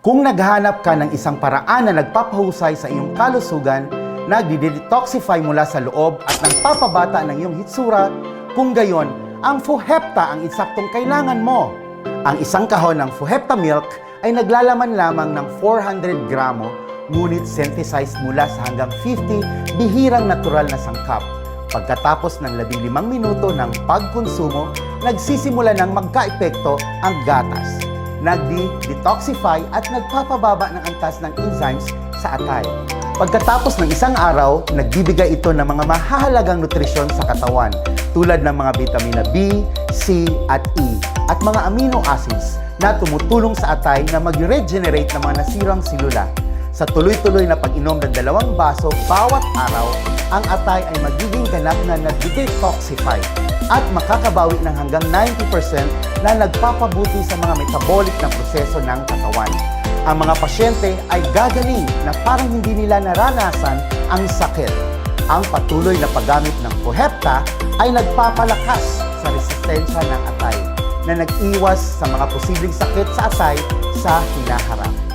Kung naghanap ka ng isang paraan na nagpapahusay sa iyong kalusugan, nagdi-detoxify mula sa loob at nagpapabata ng iyong hitsura, kung gayon, ang Fuhepta ang insaktong kailangan mo. Ang isang kahon ng Fuhepta milk ay naglalaman lamang ng 400 gramo, ngunit synthesized mula sa hanggang 50 bihirang natural na sangkap. Pagkatapos ng 15 minuto ng pagkonsumo, nagsisimula ng magkaepekto ang gatas. Nagdi-detoxify at nagpapababa ng antas ng enzymes sa atay. Pagkatapos ng isang araw, nagbibigay ito ng mga mahahalagang nutrisyon sa katawan tulad ng mga vitamina B, C at E at mga amino acids na tumutulong sa atay na mag-regenerate ng mga nasirang silula. Sa tuloy-tuloy na pag-inom ng dalawang baso bawat araw, ang atay ay magiging ganap na nag-detoxify at makakabawi ng hanggang 90% na nagpapabuti sa mga metabolic na proseso ng katawan. Ang mga pasyente ay gagaling na parang hindi nila naranasan ang sakit. Ang patuloy na paggamit ng Pohepta ay nagpapalakas sa resistensya ng atay na nag-iwas sa mga posibleng sakit sa atay sa hinaharap.